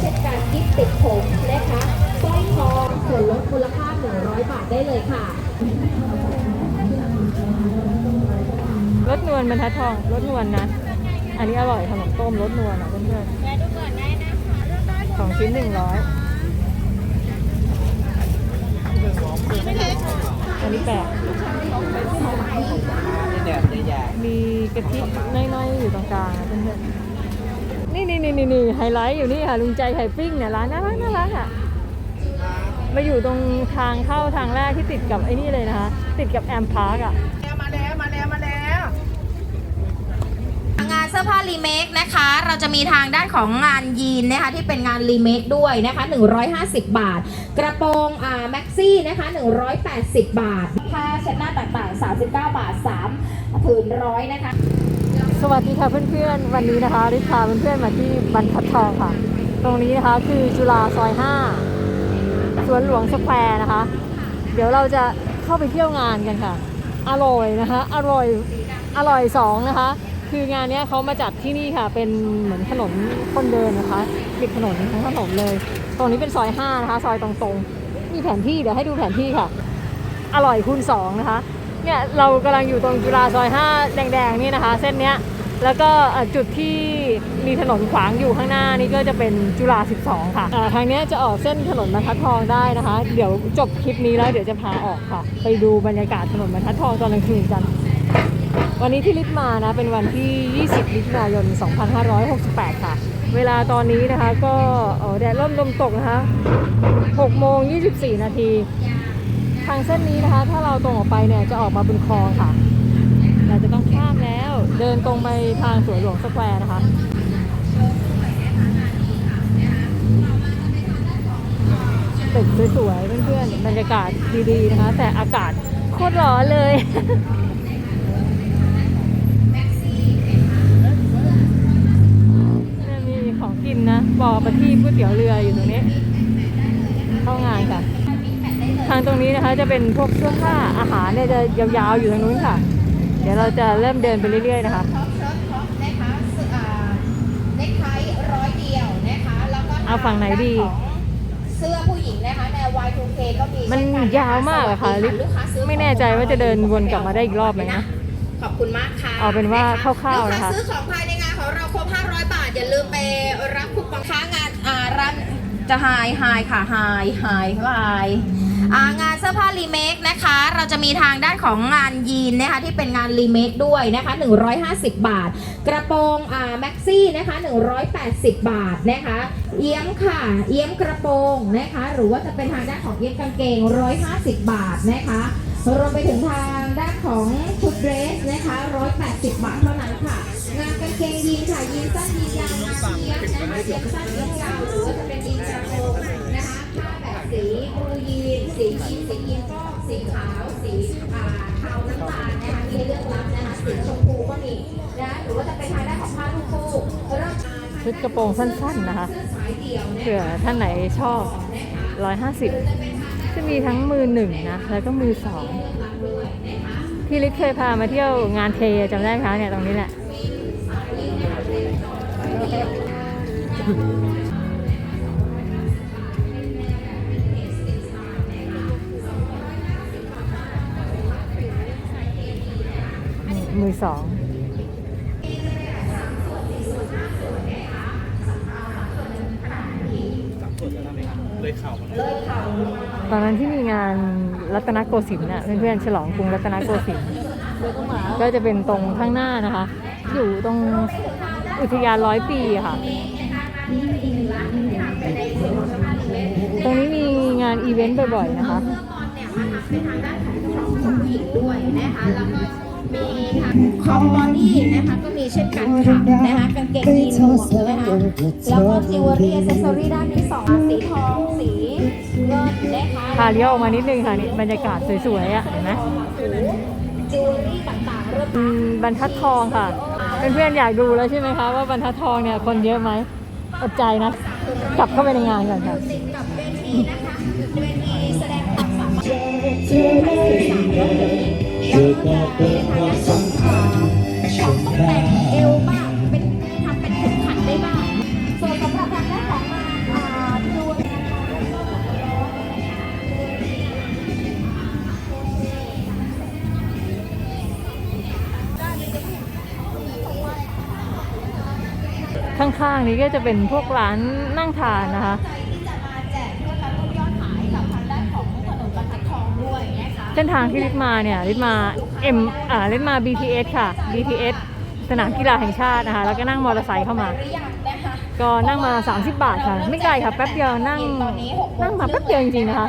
เช่นการกิฟต์ติดผมนะคะสร้อยคอส่วนลดมูลค่า 100 บาทได้เลยค่ะ รสนวลบรรทัดทองรสนวลนะ อันนี้อร่อยขนมต้มรสนวลอะเพื่อนๆสองชิ้นหนึ่งร้อยอันนี้แปลกเนี่ยใหญ่มีกะทิน้อยๆอยู่ตรงกลางนะเพื่อนๆ นี่นี่นี่นี่นี่ไฮไลท์อยู่นี่ค่ะลุงใจไข่ปิ้งเนี่ยร้านน่ารักน่ารักอะมาอยู่ตรงทางเข้าทางแรกที่ติดกับไอ้นี่เลยนะคะ ติดกับแอมพาร์กอะมาแล้วมาแล้วมาแล้ว งานเสื้อผ้ารีเมคนะคะ เราจะมีทางด้านของงานยีนนะคะที่เป็นงานรีเมคด้วยนะคะ 150 บาท กระโปรงอ่าแม็กซี่นะคะ 180 บาท ผ้าเช็ดหน้าต่างๆ 39 บาท3ผืนร้อยนะคะ สวัสดีค่ะเพื่อนๆ วันนี้นะคะริพาเพื่อนๆมาที่บรรทัดทองค่ะ ตรงนี้นะคะคือจุฬาซอย5สวนหลวงสแควร์นะคะ เดี๋ยวเราจะเข้าไปเที่ยวงานกันค่ะ อร่อยนะคะ อร่อยอร่อยสองนะคะ คืองานนี้เขามาจัดที่นี่ค่ะเป็นเหมือนถนนคนเดินนะคะติดถนนทั้งถนนเลย ตรงนี้เป็นซอย5นะคะ ซอยตรงๆมีแผนที่เดี๋ยวให้ดูแผนที่ค่ะ อร่อยคูณสองนะคะ เนี่ยเรากำลังอยู่ตรงจุฬาซอย 5 แดงๆนี่นะคะ เส้นเนี้ยแล้วก็จุดที่มีถนนขวางอยู่ข้างหน้านี่ก็จะเป็นจุฬา12 ค่ะอ่าทางนี้จะออกเส้นถนนบรรทัดทองได้นะคะ เดี๋ยวจบคลิปนี้แล้วเดี๋ยวจะพาออกค่ะ ไปดูบรรยากาศถนนบรรทัดทองตอนกลางคืนกัน วันนี้ที่ลิฟต์มานะเป็นวันที่ 20มิถุนายน 2568 ค่ะ เวลาตอนนี้นะคะก็แดดเริ่มลมตกนะคะ6โมง24 นาที ทางเส้นนี้นะคะ ถ้าเราตรงออกไปเนี่ยจะออกมาบนคลองค่ะ เราจะต้องข้ามแล้ว เดินตรงไปทางสวนหลวงสแควร์นะคะตึกสวยๆเพื่อนๆบรรยากาศดีๆนะคะ แต่อากาศโคตรร้อนเลยนี่มีของกินนะบอประทีปก๋วยเตี๋ยวเรืออยู่ตรงนี้ เข้างานค่ะ ทางตรงนี้นะคะจะเป็นพวกเสื้อผ้าอาหารเนี่ยจะยาวๆอยู่ทางนู้นค่ะ เดี๋ยวเราจะเริ่มเดินไปเรื่อยๆนะคะท็อปเชิ้ตท็อปนะคะเสื้ออ่าเน็กไทร้อยเดียวนะคะแล้วก็เอาฝั่งไหนดี เสื้อผู้หญิงนะคะแนว Y2K ก็มีมันเช่กัยาวมากอะค่ะสวัสดีลูกค้าซื้อไม่แน่ใจว่าจะเดินวนกลับมาได้อีกรอบไหมนะขอบคุณมากค่ะเอาเป็นว่าะะคร่าวๆนะคะลูกค้าซื้อของภายในงานของเราครบ500 บาท อย่าลืมไปรับคูปองค้างานอ่าร้านจะไฮไฮค่ะไฮไฮไฮอ่า งานเสื้อผ้ารีเมคนะคะ เราจะมีทางด้านของงานยีนนะคะที่เป็นงานรีเมคด้วยนะคะ 150 บาท กระโปรงอ่าแม็กซี่นะคะ 180 บาทนะคะ เอี้ยมค่ะ เอี้ยมกระโปรงนะคะ หรือว่าจะเป็นทางด้านของเอี้ยมกางเกง 150 บาทนะคะรวมไปถึงทางด้านของชุดเดรสนะคะ 180 บาทเท่านั้นค่ะ งานกางเกงยีนค่ะยีนสั้นยีนยาวงานเอี้ยมนะคะเอี้ยมสั้นเอี้ยมยาวหรือว่าจะเป็น บูยีนสียีนสียีนฟอกสีขาว สีอ่าเทาน้ำตาลนะคะมีเลือกรับนะคะสีชมพูก็มีนะคะหรือว่าจะเป็นทางด้านของผ้าลูกคู่เริ่มชุดกระโปรงสั้นๆนะคะเผื่อท่านไหนชอบ 150 จะมีทั้งมือหนึ่งนะ แล้วก็มือสองที่ลิศเคยพามาเที่ยวงานเทจำได้ไหมคะเนี่ยตรงนี้แหละ มือสองตอนนั้นที่มีงานรัตนโกสินทร์น่ะเพื่อนๆฉลองกรุงรัตนโกสินทร์ก็จะเป็นตรงข้างหน้านะคะ อยู่ตรงอุทยานร้อยปีค่ะ ตรงนี้มีงานอีเวนต์บ่อยๆนะคะ เป็นทางด้านของผู้หญิงด้วยนะคะแล้วก็ มีค่ะคอมบอดี้นะคะก็มีเช่นกันค่ะนะคะกางเกงยีนหมวกนะคะแล้วก็จิวเวลรี่อ c เซสซอรี่ด้านที่สองสีทองสีเงินนะคะพาเลี้ยวออกมานิดนึงค่ะนี่บรรยากาศสวยๆอะเห็นไหมจิวเวลรี่ต่างๆเริ่มอืมบรรทัดทองค่ะเพื่อนๆอยากดูแล้วใช่ไหมคะว่าบรรทัดทองเนี่ยคนเยอะไหมอดใจนะกลับเข้าไปในงานก่อนค่ะติดกับเวทีนะคะเวทีแสดงความสามารถ ธอบอกเปิดหัวสองขาชมหน้าเอวบ้างเป็นทำเป็นเข็มขันได้บ้างส่วนสำหรับทางด้านของมาข้างๆนี้ก็จะเป็นพวกร้านนั่งทานนะคะ เส้นทางที่ลิศมาเนี่ยลิศมา M อ่าลิศมา BTS ค่ะ BTS สนามกีฬาแห่งชาตินะคะ แล้วก็นั่งมอเตอร์ไซค์เข้ามา ก็นั่งมา 30 บาทค่ะ ไม่ไกลค่ะ แป๊บเดียวนั่งตอนนี้หกโงนั่งมาแป๊บเดียวจริงๆนะคะ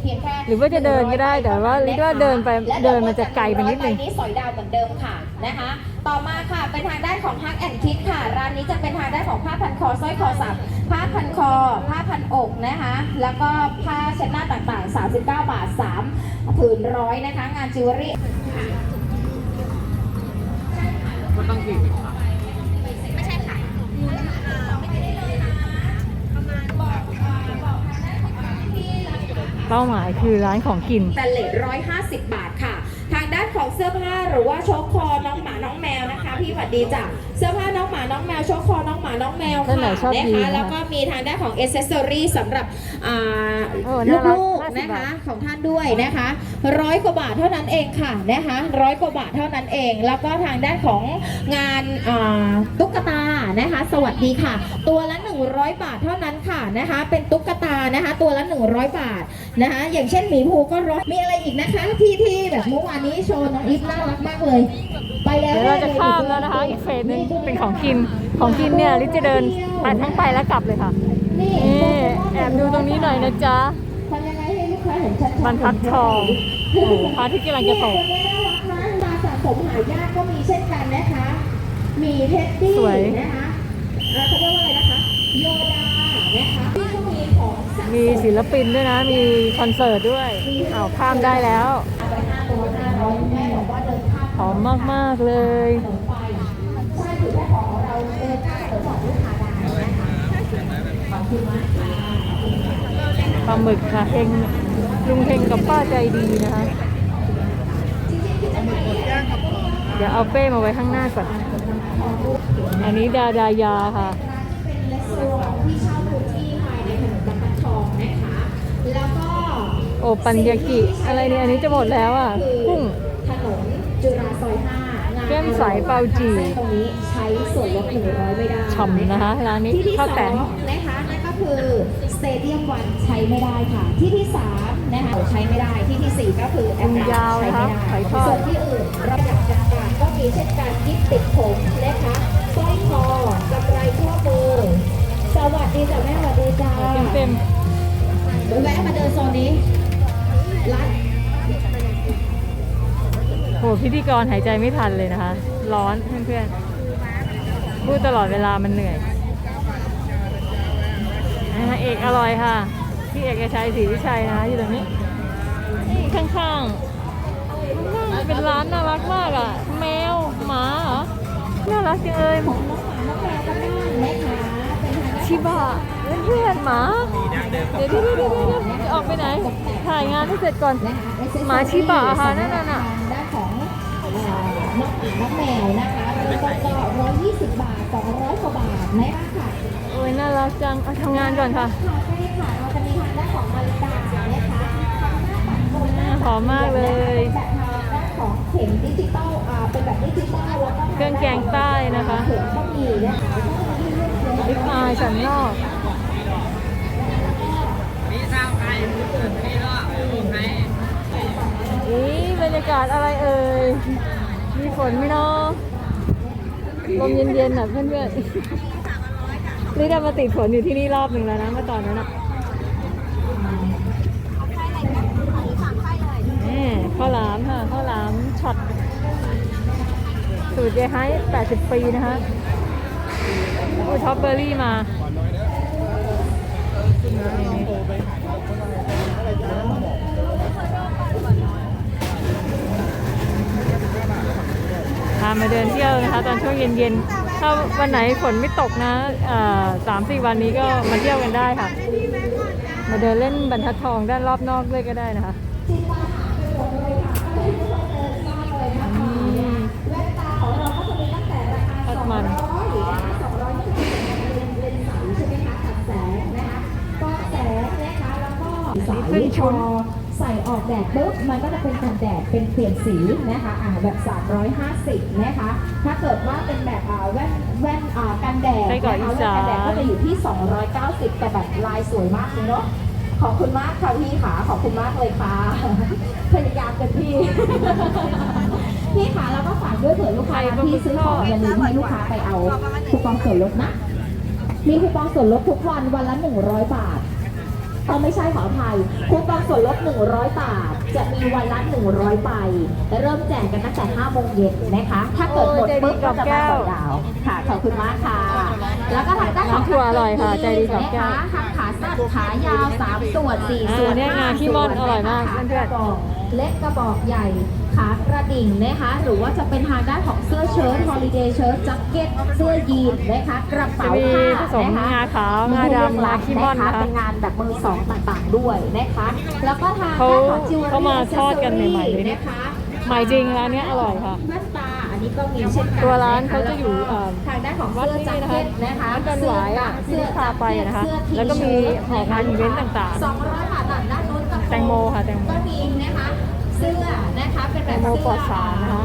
เราให้สิทธิ์เพียงแค่หรือว่าจะเดินก็ได้แต่ว่าลิศว่าเดินไปเดินมันจะไกลไปนิดนึงร้อยใบนี้สอยดาวเหมือนเดิมค่ะนะคะ ต่อมาค่ะเป็นทางด้านของฮักแอนคิดค่ะ ร้านนี้จะเป็นทางด้านของผ้าพันคอสร้อยคอสับผ้าพันคอ ผ้าพันอกนะคะ แล้วก็ผ้าเช็ดหน้าต่างๆ 39 บาท 3 ผืนร้อยนะคะ งานจิวเวลรี่ก็ต้องกี่ เป้าหมายคือร้านของกินแต่เลทร้อยห้าสิบบาทค่ะ ทางด้านของเสื้อผ้าหรือว่าโชคคอน้องหมาน้องแมวนะคะ พี่ฝัดดีจ้ะเสื้อผ้าน้องหมาน้องแมวโชคคอน้องหมาน้องแมวท่านไหนค่ะชอบนะยีนคะนะคะแล้วก็มีทางด้านของเอเซสซอรี่สำหรับอ่าโอ้น่ารักลูก 50ๆนะคะบาท ของท่านด้วยนะคะร้อยกว่าบาทเท่านั้นเองค่ะนะคะร้อยกว่าบาทเท่านั้นเอง แล้วก็ทางด้านของงานอ่าตุ๊กตานะคะ สวัสดีค่ะ ตัวละ 100 บาทเท่านั้นค่ะนะคะ เป็นตุ๊กตานะคะ ตัวละ 100 บาทนะคะ อย่างเช่นหมีภูก็ร้อยมีอะไรอีกนะคะที่ที่แบบเมื่อวานนี้โชว์น้องอีฟน่ารักมากเลย ไปแล้วเดี๋ยวเราจะข้ามแล้วนะคะ อีกเฟสหนึงเป็นของกินของกินเนี่ยลิศจะเดินไปทั้งไปและกลับเลยค่ะนี่นี่แอบดูตรงนี้หน่อยนะจ๊ะ ทำยังไง บรรทัดทองโอ้โหพระอาที่กำลังจะตกตัวนี้น่ารักนะตาสะสมหายากก็มีเช่นกันนะคะ มีเท็ดดี้สวยนะคะเอ่อเขาเรียกว่าอะไรนะคะ โยดา นะคะที่ก็มีของสะสมีศิลปินด้วยนะ มีคอนเสิร์ตด้วย อ้าวข้ามได้แล้วไปห้าตัวห้าร้อยแม่บอกว่าเดินข้ามหอมมาก ๆ เลย ถนนไปใช่คือแม่ของเราเดินข้ามถนนบอกลูกค้าได้นะคะขอบคุณมากค่ะ ปลาหมึกค่ะเฮง ลุงเฮงกับป้าใจดีนะคะ เดี๋ยวเอาเป้มาไว้ข้างหน้าก่อน อันนี้ดาดายาค่ะเป็นเลสโซนที่เช่าพื้นที่ภายในถนนบรรทัดทองนะคะแล้วก็โอปัญญากิ อะไรเนี่ย อันนี้จะหมดแล้วอะกุ้งถนนจุฬาซอย5งานแก้มใสเปาจีตรงนี้ใช้ส่วนลด100ไม่ได้ฉ่ำนะคะร้านนี้ที่ที่ข้าวสแตอนงนะคะนั่นก็คือส เตเดียมวันใช้ไม่ได้ค่ะ ที่ที่สามนะคะใช้ไม่ได้ที่ที่สี่ก็คือแอปยาวใช้นะคะไม่ได้ไข่ทอดส่วนที่อื่นระดับกลางๆก็มีเช่นการยิบติดผมนะคะสร้อยคอกำไรข้อมือสวัสดีจ้ะแม่สวัสดีจ้าเต็มเต็มแวะมาเดินโซนนี้ร้านๆโหพิธีกรหายใจไม่ทันเลยนะคะ ร้อนเพื่อนๆพูดตลอดเวลามันเหนื่อย นะคะเอกอร่อยค่ะ พี่เอกชัยศรีวิชัยนะคะอยู่ตรงนี้ข้างๆข้างๆเป็นร้านน่ารักมากอะ แมวหมาเหรอน่ารักจังเลยชิบะเพื่อนหมาเดี๋ยวเดี๋ยวเดี๋ยวจะออกไปไหน ถ่ายงานให้เสร็จก่อนหมาชิบะค่ะนั่นน่ะน่ะทางด้านของน้องหมาน้องแมวนะคะก็ร้อยยี่สิบบาทสองร้อยกว่าบาทนะคะ อ้ยน่ารักจังเอาทำงานก่อนค่ะคาเฟ่ค่ะเราจะมีทางด้านของมาริกานะคะทางด้านปัดโกนหอมมากเลยแบบทางด้านของเข็มดิจิตอลเป็นแบบดิจิตอลแล้วก็เครื่องแกงใต้นะคะเข็มก็มีนะคะก็มีที่เลือกเลยลิปอายสันนอกมีสาวไทยมีเกิดมีแล้วไทยอีบรรยากาศอะไรเอ่ย มีฝนไหมเนาะลมเย็นๆอะเพื่อนๆ ลิดามาติดฝนอยู่ที่นี่รอบหนึ่งแล้วนะเมื่อตอนนั้นอะข้าวหลามค่ะข้าวหลามช็อตสูตรเจไฮ80 ปีนะคะอุ้ยท็อปเบอร์รี่มาพามาเดินเที่ยวนะคะ ตอนช่วงเย็นๆ ถ้าวันไหนฝนไม่ตกนะสามสี่วันนี้ก็มาเที่ยวกันได้ค่ะ มาเดินเล่นบรรทัดทองด้านรอบนอกด้วยก็ได้นะคะนี่ทอดมันใช่ไหมคะตัดแสงนะคะก็แสงนะคะแล้วก็นี่เพิ่งชุนส ใส่ออกแดดปุ๊บมันก็จะเป็นกันแดดเป็นเปลี่ยนสีนะคะอ่าแบบ 350 นะคะ ถ้าเกิดว่าเป็นแบบอ่าแว่นแว่นอ่ากันแดดไส้กรอกนะคะอีสานแว่นกันแดดก็จะอยู่ที่ 290 แต่แบบลายสวยมากเลยเนาะขอบคุณมากค่ะพี่ขาขอบคุณมากเลยค่ะ พยายามเป็นพี่ พี่ขาแล้วก็ฝากด้วยเผื่อลูกค้าที่ซื้อของอย่าลืมให้ลูกค้าไปเอาคูปองส่วนลดนะ มีคูปองส่วนลดทุกวันวันละ 100 บาท เอาไม่ใช่ขออภัยคูปองส่วนลด 100 บาท จะมีวันละ 100ใบและเริ่มแจกกันตั้งแต่5โมงเย็นนะคะ ถ้าเกิดหมดปุ๊บก็จะมาต่อยาวค่ะ ขอบคุณมากค่ะ แล้วก็ทางด้านของน้ำถั่วอร่อยค่ะใจดีกับแก้วนะคะทั้งขาสั้นขายาว3ส่วน4ส่วนอ่าเนี่ยงาขี้ม่อนอร่อยมากขาเพื่อนๆกระบอกเล็กกระบอกใหญ่ ขากระดิ่งนะคะ หรือว่าจะเป็นทางด้านของเสื้อเชิ้ตฮอลิเดย์เชิ้ตแจ็คเก็ตเสื้อยีนนะคะกระจะเป๋ามีผ้าผสมนะคะงาขาวงาดำงาขี้ม่อนนะคะเป็นงานแบบมือสองต่างๆด้วยนะคะ แล้วก็ทางเขาด้านของจิวเวลรี่เขามาทอดกันใหม่ๆเลยเนี่ยนะคะใหม่จริงร้านเนี้ยอร่อยค่ะแว่นตาอันนี้ก็มีเช่นกันตัวร้านเขาจะอยู่เอ่อทางด้านของวัดเสื้อนี้แจ็คนะคะเก็ตนะคะร้านกันหวายอะที่ลูกค้าไปนะคะ แล้วก็มีออกงานอีเวนต์ต่างๆสองร้อยบาทด้านนู้นกระโปรงแตงโมค่ะแตงโมก็มีนะคะ เสื้อนะคะเป็นแบบแตงโมเสื้ปลอดสารนะคะ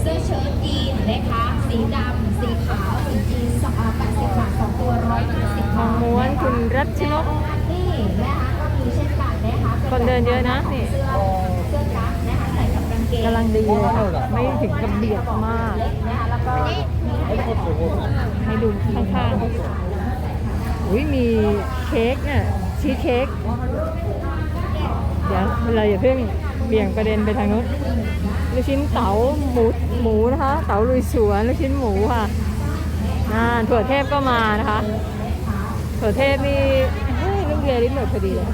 เสื้อเชิ้ตยีนนะคะสีดำสีขาวสีจีนสองแปดสิบบาทสองตัวร้อยห้าสิบบาททองม้วนคุณรัชนกนี่นะคะก็มีเช่นกันนะคะคนเดินเยอะนะนี่เสื้อเสื้อกั๊กนะคะใส่กับกางเกงกำลังดีเลยค่ะไม่ถึงกับเบียดมากเล็กนะคะแล้วก็มีให้ดูข้างๆอุ้ยมีเค้กเนี่ยชีสเค้กเดี๋ยวเราอย่าเพิ่ง เบี่ยงประเด็นไปทางนู้นลูกชิ้นเต๋าหมูหมูนะคะเต๋าลุยสวนลูกชิ้นหมูค่ะอ่าถั่วเทพก็มานะคะ ถั่วเทพนี่เฮ้ยลูกเรียนลิ้นหมดพอดีเลย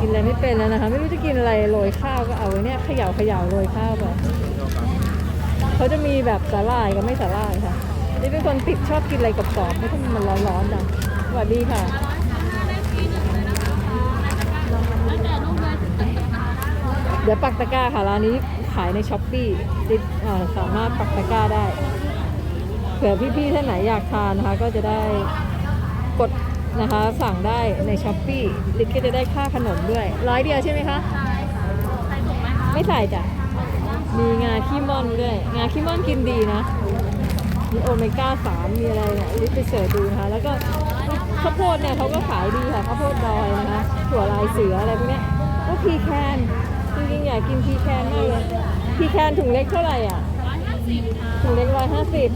กินอะไรไม่เป็นแล้วนะคะ ไม่รู้จะกินอะไรโรยข้าวก็เอาไว้เนี่ยเขย่าเขย่าโรยข้าวไปเขาจะมีแบบสาหร่ายกับไม่สาหร่ายค่ะนี่เป็นคนติดชอบกินอะไรกรอบๆไม่ต้องมันร้อนๆจังสวัสดีค่ะ ดี๋ยวปักตะกร้าค่ะร้านนี้ขายในช้อปปี้ติดสามารถปักตะกร้าได้ เผื่อพี่ๆท่านไหนอยากทานนะคะ ก็จะได้กดนะคะสั่งได้ในช้อปปี้ลิศก็จะได้ค่าขนมด้วย ร้อยเดียวใช่ไหมคะไม่ใส่จ้ะมีงาขี้ม่อนด้วย งาขี้ม่อนกินดีนะ มีโอเมก้าสามมีอะไรเนี่ยลิศไปเสิร์ชดูนะคะ แล้วก็ข้าวโพดเนี่ยเขาก็ขายดีค่ะข้าวโพดดอยนะคะถั่วลายเสืออะไรพวกเนี้ยก็พีแคน ริงๆอยากกินพีแคนมากเลยพีแคนถุงเล็กเท่าไหร่อะถุงเล็กร้อยห้าสิบ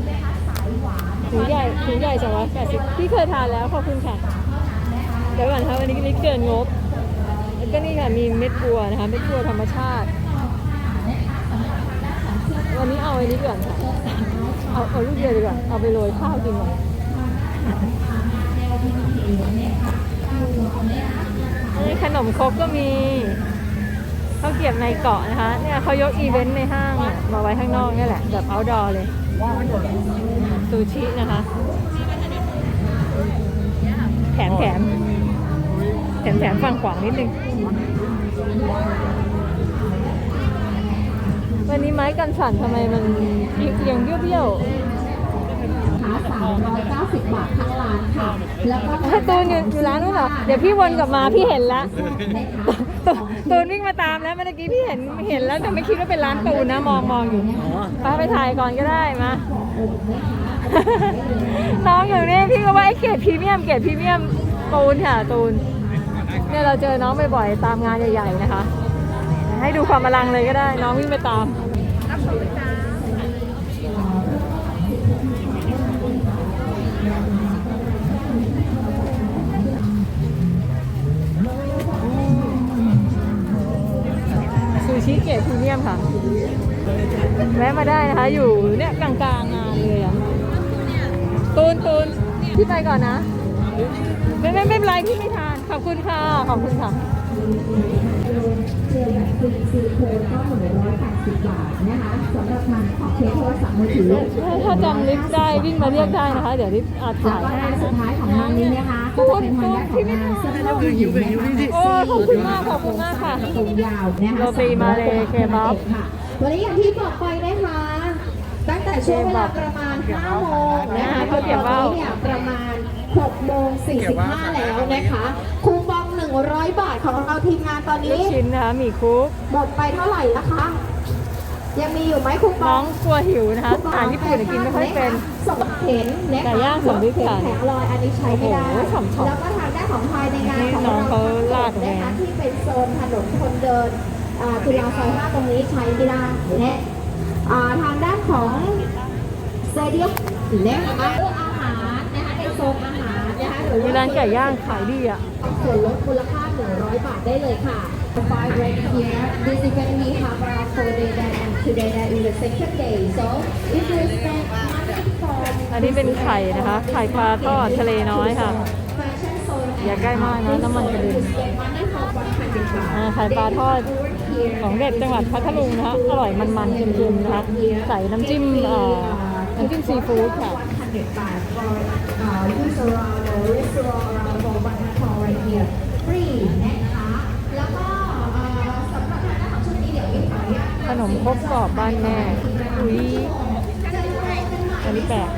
ถุงใหญ่ถุงใหญ่สองร้อยแปดสิบพี่เคยทานแล้วขอบคุณค่ะเดี๋ยวก่อนค่ะวันนี้ลิศเกินงบแล้วก็นี่ค่ะมีเม็ดบัวนะคะเม็ดบัวธรรมชาติ วันนี้เอาอันนี้ก่อนค่ะเอาเอาลูกเดียวดีกว่าเอาไปโรยข้าวกินก่อนนี่ขนมครกก็มี เขาเกียบในเกาะนะคะ เนี่ยเขายกอีเวนต์ในห้างมาไว้ข้างนอกนี่แหละ แบบเอาดอเลย ซูชินะคะ แถมแถมแถมแถมฝั่งขวางนิดนึง วันนี้ไม้กันสั่นทำไมมันยังเบี้ยวๆ 390 บาททั้งร้านแล้วก็ตูนอยู่อยู่ร้านนู้นเหรอ เดี๋ยวพี่วนกลับมาพี่เห็นแล้วตูนวิ่งมาตามแล้วเมื่อกี้พี่เห็นเห็นแล้วแต่ไม่คิดว่าเป็นร้านตูนนะมองมองอยู่ไปไปถ่ายก่อนก็ได้มาน้องอยู่นี่พี่ก็ว่าไอ้เกรดพรีเมียมเกรดพรีเมียมตูนค่ะตูนเนี่ยเราเจอน้องบ่อยๆตามงานใหญ่ ๆ นะคะ ให้ดูความอลังเลยก็ได้ น้องวิ่งไปตาม ชิเกตพรีเมียมค่ะ แวะมาได้นะคะ อยู่เนี่ยกลางๆงานเลยอะตูนตูนพี่ไปก่อนนะ ไม่ไม่ไม่เป็นไรพี่ไม่ทาน ขอบคุณค่ะ ขอบคุณค่ะ เจอแบบฟรีซีโค้ดก็หนึ่งร้อยแปดสิบบาทนะคะสำหรับทางขอเคสโทรศัพท์มือถือถ้าจำลิฟต์ได้วิ่งมาเรียกได้นะคะ เดี๋ยวลิฟต์อาจแล้วถ่ายก็ให้ร้านสุดท้ายของงานนี้นะคะก็จะเป็นทางด้านของงานเสื้อผ้าผู้หญิงนะคะโอ้ขอบคุณมากขอบคุณมากค่ะกรงยาวนะคะโรตีมาเลยเคบับค่ะวันนี้อย่างที่บอกไปนะคะตั้งแต่ช่วงเวลาประมาณ5โมงนะคะตอนนี้เนี่ยประมาณ6โมง45แล้วนะคะคูปอง 100 บาทของเราทีมงานตอนลูนี้ กชิ้นนะคะหมี่คุก หมดไปเท่าไหร่แล้วคะ ยังมีอยู่ไหมคูปน้อองงกลัวหิวนะคะอาหารญี่ปุ่นกินไม่ค่อยเป็น ส่งเข็นนะคะไก่ย่างสำลิดเข็นค่ะแผงลอยอันนี้ใช้ไม่ได้ โอ้โหฉ่ำๆแล้วก็ทางด้านของภายในงานนี่ของน้องเราเขาลาดแหวนะคะนที่เป็นโซนถนนคนเดินอ่าจุฬาซอยห้าตรงนี้ใช้ไม่ได้และอ่าทางด้านของสเตเดียมนะคะเรื่องอา มีว่าร้านไก่ย่างขายดีอะ ส่วนลดมูลค่า 100 บาทได้เลยค่ะ Five right here. This event we have around four days and today that is the second day. So if you spend money from อันนี้เป็นไข่นะคะ ไข่ปลาทอดทะเลน้อยค่ะ fashion zone อย่าใกล้มากนะน้ำมันกระเด็น you spend money from 100 baht. อ่าไข่ปลาทอดของเด็ดจังหวัดพัทลุงนะคะ อร่อยมันๆเค็มๆนะคะ ใส่น้ำจิ้มเอ่อน้ำจิ้มซีฟู้ดค่ะ 100 baht for uh, use around the restaurant around for one hand for right here. Free นะคะ แล้วก็เอ่อสำหรับทางด้านของชุดนี้เดี๋ยวพี่ขออนุญาตขนมครกกรอบบ้านแม่อุ้ยอันนี้แปลก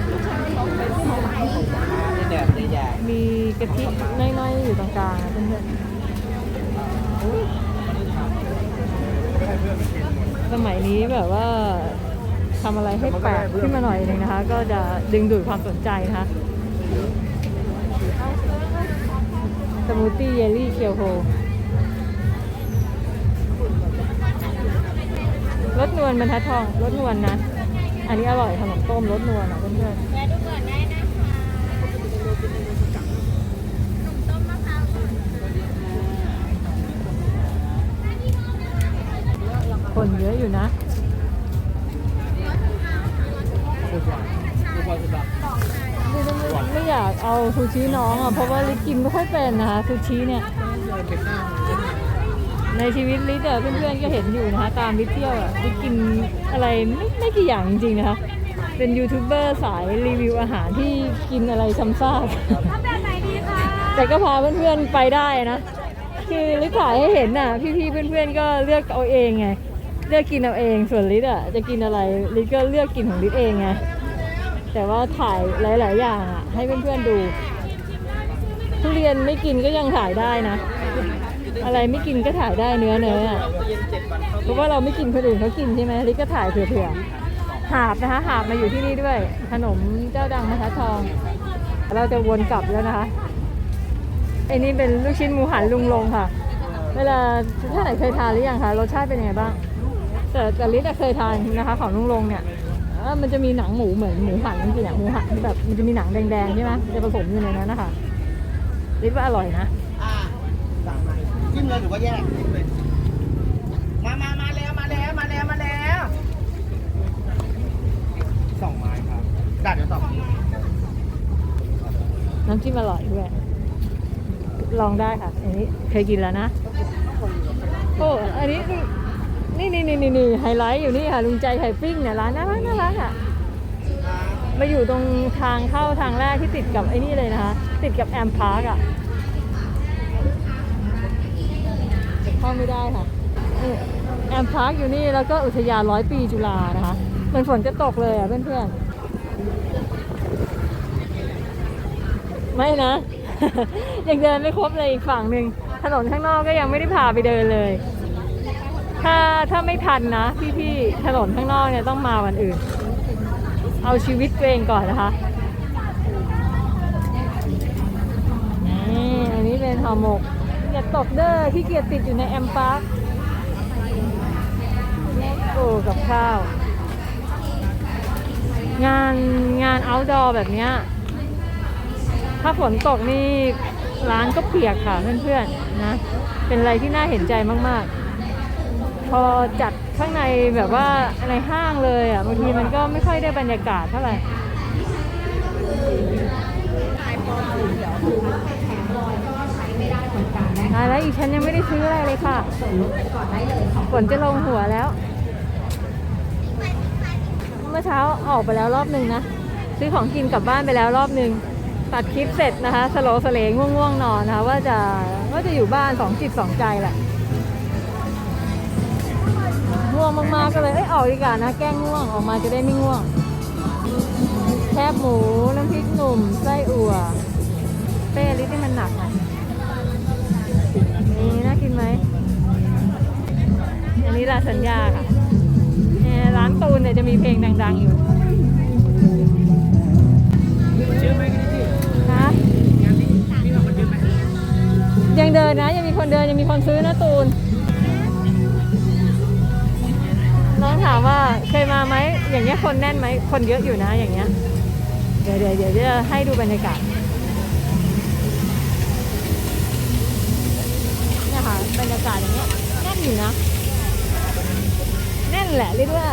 นี่แดดนี่แดดมีกะทิน้อยๆอยู่ตรงกลางเพื่อนๆสมัยนี้แบบว่าทำอะไรให้แปลกขึ้นมาหน่อยหนึงนะคะ ก็จะดึงดูดความสนใจนะคะ สมูทตี้เยลลี่เคียวโฮรสนวลบรรทัดทองรสนวลนะ อันนี้อร่อยขนมต้มรสนวลอะเพื่อนๆคนเยอะอยู่นะ ไม่อยากเอาซูชิน้องอะเพราะว่าลิศกินไม่ค่อยเป็นนะคะซูชิเนี่ย ในชีวิตลิศอะเพื่อนๆก็เห็นอยู่นะคะตามลิศเที่ยวอะลิศกินอะไรไม่ไม่กี่อย่างจริงๆนะคะเป็นยูทูบเบอร์สายรีวิวอาหารที่กินอะไรซ้ำซากแต่ก็พาเพื่อนๆไปได้นะ คือลิศถ่ายให้เห็นน่ะ พี่ๆเพื่อนๆก็เลือกเอาเองไง เลือกกินเอาเองส่วนลิศอะจะกินอะไรลิศก็เลือกกินของลิศเองไง แต่ว่าถ่ายหลาย ๆ อย่างอะ ให้เพื่อน ๆ ดู ทุเรียนไม่กินก็ยังถ่ายได้นะ อะไรไม่กินก็ถ่ายได้เนื้อเนื้ออะเพราะว่าเราไม่กินคนอื่นเขากินใช่ไหมลิก็ถ่ายเผื่อๆหาบนะคะหาบมาอยู่ที่นี่ด้วย ขนมเจ้าดังมะทัดทอง เราจะวนกลับแล้วนะคะไอ้นี่เป็นลูกชิ้นหมูหันลุงลงค่ะ เวลาถ้านไหนเคยทานหรือยังคะรสชาติเป็นยังไงบ้าง แต่แต่ลิศเคยทานนะคะ ของลุงลงเนี่ย มันจะมีหนังหมูเหมือนหมูหันจริงๆอะหมูหันแบบมันจะมีหนังแดงๆใช่ไหมจะผสมอยู่ในนั้นนะคะลิศว่าอร่อยนะอ่าจิ้มเลยหรือว่าแยกจิ้มเลยมามามาแล้วมาแล้วมาแล้วมาแล้วสองไม้ครับดัดเดี๋ยวต่อน้ำจิ้มอร่อยด้วยลองได้ค่ะ อันนี้เคยกินแล้วนะ โอ้ อันนี้นี่ นี่นี่นี่นี่ไฮไลท์อยู่นี่ค่ะลุงใจไข่ปิ้งเนี่ยร้านน่ารักน่ารักอะมาอยู่ตรงทางเข้าทางแรกที่ติดกับไอ้นี่เลยนะคะ ติดกับแอมพาร์กอะเข้าไม่ได้ค่ะแอมพาร์กอยู่นี่แล้วก็อุทยานร้อยปีจุฬานะคะเหมือนฝนจะตกเลยอะเพื่อนๆไม่นะ ยังเดินไม่ครบเลยอีกฝั่งหนึ่งถนนข้างนอกก็ยังไม่ได้พาไปเดินเลย ถ้าถ้าไม่ทันนะพี่ๆถนนข้างนอกเนี่ยต้องมาวันอื่น เอาชีวิตตัวเองก่อนนะคะนี่อันนี้เป็นห่อหมกอย่าตกเด้อที่เกียจติดอยู่ในแอมปาร์คโอ้กับข้าว งานงานอ outdoor แบบเนี้ยถ้าฝนตกนี่ร้านก็เปียกค่ะเพื่อนๆนะ เป็นอะไรที่น่าเห็นใจมากๆ อจัดข้างในแบบว่าในห้างเลยอะบางทีมันก็ไม่ค่อยได้บรรยากาศเท่าไหร่แผงลอยก็ใช้ไม่ได้เหมือนกันนะตาแล้วอีกฉันยังไม่ได้ซื้ออะไรเลยค่ะส่วนลดไปกอนได้เลยฝนจะลงหัวแล้ว เมื่อเช้าออกไปแล้วรอบหนึ่งนะ ซื้อของกินกลับบ้านไปแล้วรอบหนึ่งตัดคลิปเสร็จนะคะสโลว์สเลงง่วงๆนอนนะคะว่าจะว่าจะอยู่บ้านสองจิตสองใจแหละ ง่วงมากๆก็เลยเอ้ยออกดีกว่านะ แก้ง่วงออกมาจะได้ไม่ง่วง แคบหมูน้ำพริกหนุ่มไส้อั่วเป้ลิที่มันหนักอะนี่น่ากินไหมอันนี้ลาสัญญาค่ะร้านตูนเนี่ยจะมีเพลงดัง ๆ อยู่ยังเดินนะ ยังมีคนเดิน ยังมีคนซื้อนะตูนามว่าเคยมาไหมอย่างเงี้ยคนแน่นไหมคนเยอะอยู่นะอย่างเงี้ยเดี๋ยวเดี๋ยวเดี๋ยวจะให้ดูบรรยากาศเนี่ยค่ะบรรยากาศอย่างเงี้ยแน่นอยู่นะ แน่นแหละเรียกว่า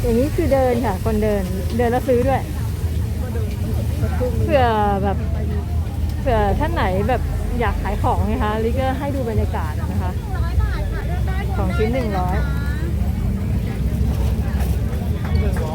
อย่างนี้คือเดินค่ะ คนเดินเดินแล้วซื้อด้วยเผื่อแบบเผื่อท่านไหนแบบอยากขายของไงคะลิก็ให้ดูบรรยากาศนะคะ ของชิ้นหนึ่งร้อย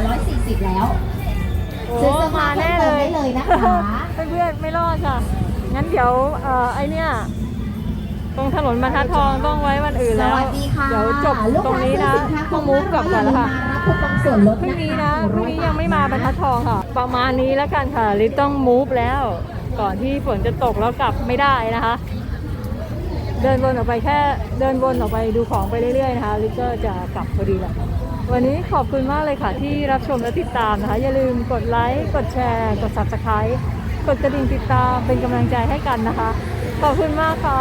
อะร้อยสี่สิบแล้วโอ้ซื้อเสื้อผ้ามาแน่เลยเพิ่มเติมได้เลยนะคะ เพื่อนๆไม่รอดค่ะ งั้นเดี๋ยวเอ่อไอเนี่ย ตรงถนนบรรทัดทองต้องไว้วันอื่นสแล้ววัสดีค่ะเดี๋ยวจบลูกตรงค้านี้ซื้อนะสินค้าต้องมูฟกลับก่อนแล้วค่ะรับคูปองส่วนลดพรุ่งนี้นะคพรุ่งนี้ยังไม่มาบรรทัดทองค่ะ ประมาณนี้แล้วกันค่ะลิตต้องมูฟแล้ว ก่อนที่ฝนจะตกแล้วกลับไม่ได้นะคะ เดินวนออกไปแค่เดินวนออกไปดูของไปเรื่อยๆนะคะลิตก็จะกลับพอดีแหละ วันนี้ขอบคุณมากเลยค่ะที่รับชมและติดตามนะคะ อย่าลืมกดไลค์ กดแชร์ กด subscribe กดกระดิ่งติดตามเป็นกำลังใจให้กันนะคะ ขอบคุณมากค่ะ